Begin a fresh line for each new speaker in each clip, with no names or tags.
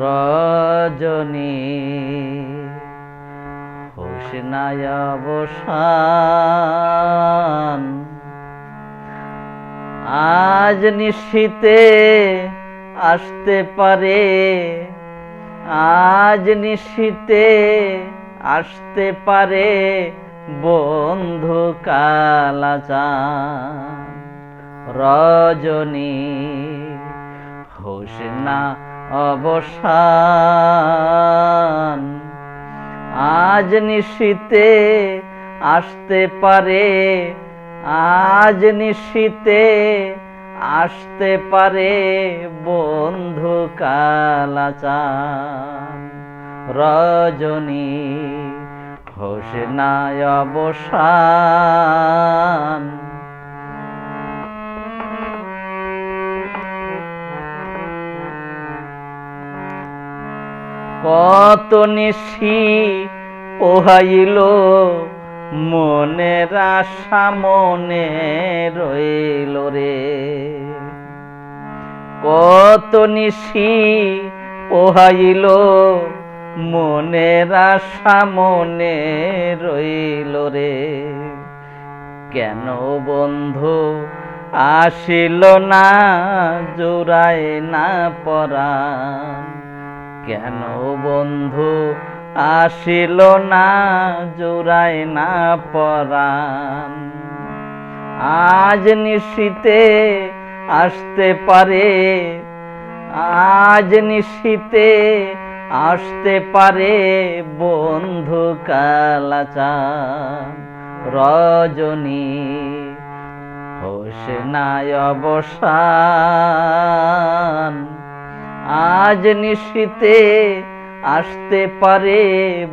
রজনী। হোসনায় আজ নিশ্চিতে আসতে পারে আজ নিশ্চিতে আসতে পারে বন্ধু কালাচান রজনী হোসনা অবসান। আজ নিশ্চিতে আসতে পারে আজ নিশ্চিতে আসতে পারে বন্ধু কালাচান রজনী হোসনায় অবসান। কত নিশি পোহাইল, মনের আশা মনে রইল রে। কত নিশি পোহাইল, মনের আশা মনে রইল রে। কেন বন্ধু আসিল না, জোড়ায় না পরাণ কেন বন্ধু? আসিল না, জোড়ায় না পরাণ। আজ নিশ্চিতে আসতে পারে, আজ নিশ্চিতে আসতে পারে বন্ধু কালাচান রজনী হোসনায় অবসান। আজ নিশ্চিতে আসতে পারে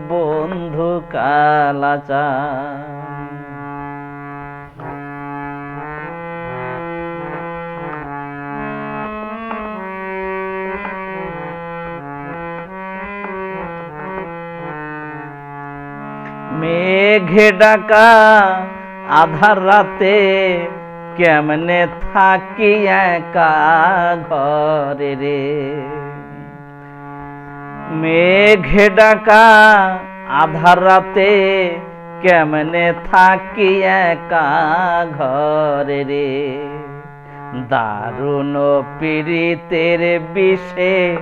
বন্ধু কালাচান মেঘে ডাকা আধার রাতে কেমনে থাকি একা ঘরে রে? মেঘে ডাকা আধার রাতে কেমনে থাকি একা ঘরে রে? দারুণ পীড়িতের বিষে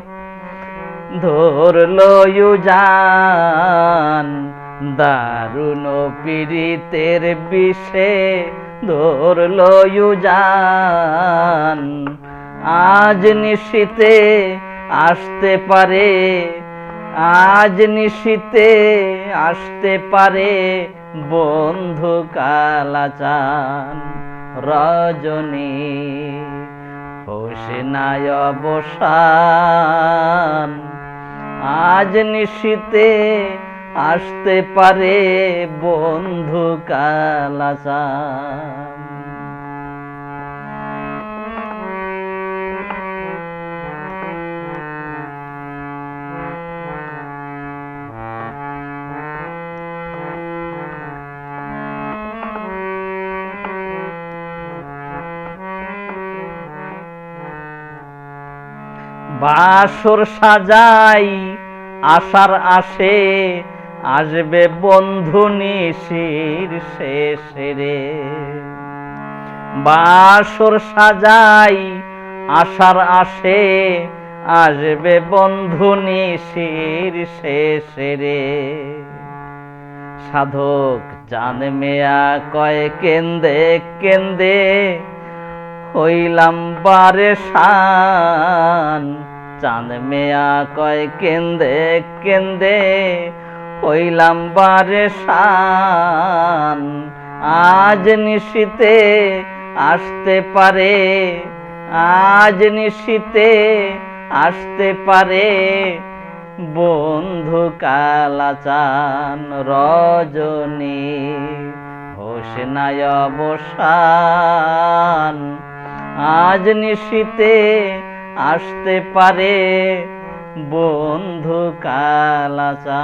ধরল জান দারুণ পীড়িতের বিষে ধরল জান আজ নিশিতে আসতে পারে, আজ নিশিতে আসতে পারে বন্ধু কালাচান। রজনী হোসনায় অবসান। আজ নিশিতে আসতে পারে বন্ধু কালাচান বাসর সাজাই আশার আসে আসবে বন্ধু নিশির শেষে রে। বাসর সাজাই, আশার আসে আসবে বন্ধু নিশির শেষে রে। সাধক চাঁদ মেয়া কয়, কেন্দে কেন্দে, হইলাম বারে শান। চাঁদ মেয়া কয়, কেন্দে কেন্দে হইলাম বারে শান, আজ নিশিতে আসতে পারে, আজ নিশিতে আসতে পারে, বন্ধু কালাচান রজনী, হোসনায় অবসান, আজ নিশিতে আসতে পারে বন্ধু কালাচান